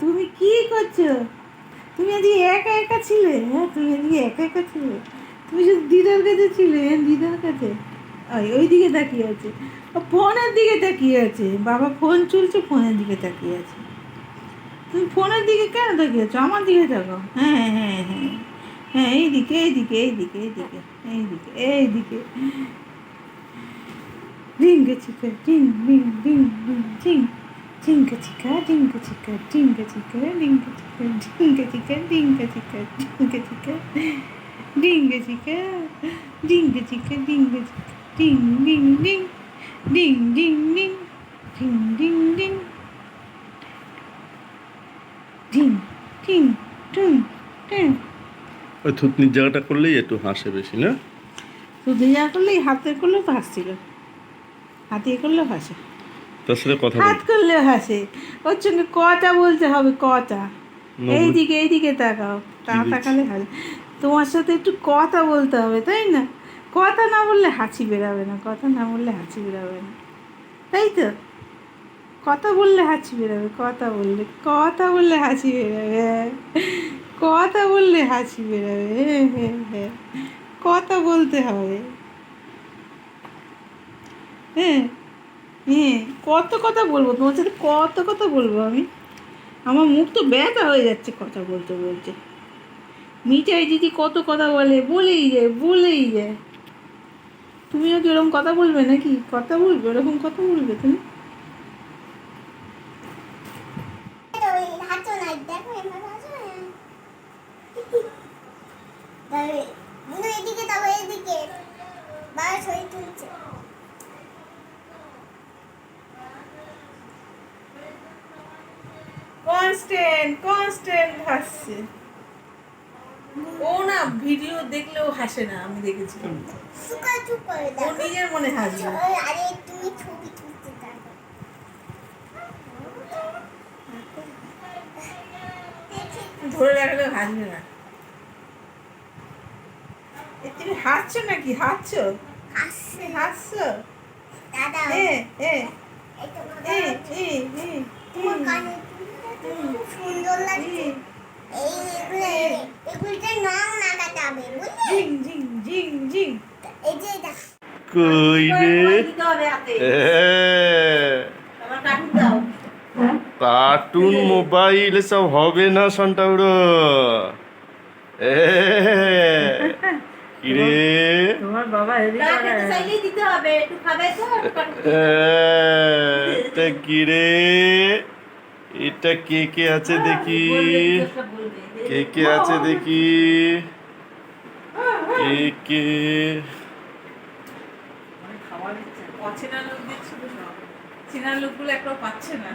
তুমি কি করছ? তুমি আজকে একা একা ছিলে? হ্যাঁ তুমি আজকে একা একা ছিলে। তুমি শুধু দিদার কাছে ছিলে হ্যাঁ দিদার কাছে। ওই দিকে তাকিয়ে আছে। ফোনের দিকে তাকিয়ে আছে। বাবা ফোন চলছে, ফোনের দিকে তাকিয়ে আছে। তুমি ফোনের দিকে কেন তাকিয়ে আছো? আমার দিকে তাকাও। হ্যাঁ হ্যাঁ হ্যাঁ হ্যাঁ। এইদিকে এইদিকে এইদিকে এইদিকে এইদিকে এইদিকে। রিঙ্গে চিকা ring ring ring ring ring. Tinka tika, tinka tika, tinka tika, tinka tika, tinka tika, tinka tika, tinka tika, dinga tika, dinga tika, dinga tika, ding ding ding, ding ding ding, ding ding ding, ding ding ding ding. ওই থুতনির জায়গাটা করলেই একটু হাসে বেশি না শুধু যা করলে এই হাতে করলেও তো হাসছিল হাতে করলেও হাসে তার সাথে কথা হাত করলে হাসে। ওর সঙ্গে কটা বলতে হবে কটা? এইদিকে এইদিকে তাকাও। তা তাকালে হাসি। তোমার সাথে একটু কথা বলতে হবে তাই না? কথা না বললে হাসি বেরাবে না কথা না বললে হাসি বেরাবে না। তাই তো? কথা বললে হাসি বেরাবে কথা বললে কথা বললে হাসি বেরাবে। কথা বললে হাসি বেরাবে হ্যাঁ হ্যাঁ হ্যাঁ কথা বলতে হবে। হ্যাঁ? হ্যাঁ কত কথা বলব? তোমার সাথে কত কথা বলব আমি? আমার মুখ তো ব্যথা হয়ে যাচ্ছে কথা বলতে বলতে। মিঠাই দিদি কত কথা বলে? বলেই যায় বলেই যায়। তুমিও কি ওরকম কথা বলবে নাকি? কথা বলবে, ওরকম কথা বলবে তুমি? এদিকে, তবে এদিকে। বাবা ছবি তুলছে। কনস্ট্যান্ট কনস্ট্যান্ট হাসছে ও না ভিডিও দেখলেও হাসে না আমি দেখেছি। ও নিজের মনে হাসবে। আরে তুমি ছবি তুলতে থাকো। ধরে রাখলে হাসবে না। তুমি হাসছো নাকি? হাসছো? হাসছো? দাদা। এ এ এই তোমার এ বাবা- এ এ তোমার কানে খুব সুন্দর লাগছে এই এগুলো এগুলোতে নাম না কাটাবে বুঝলি জিং জিং জিং জিং এই যে দেখ কই রে দিতে হবে হাতে এ, আমার কাকুর দাও। কার্টুন মোবাইল সব হবে না সন্টাউড়ো এ। কিরে? তোমার বাবা এদিকে চাইলেই দিতে হবে। একটু খাবে তো কিরে? এটা কে কে আছে দেখি। কে কে আছে দেখি? কে কে? অচেনা লোক দেখছি চেনা লোকগুলো একটাও পাচ্ছে না।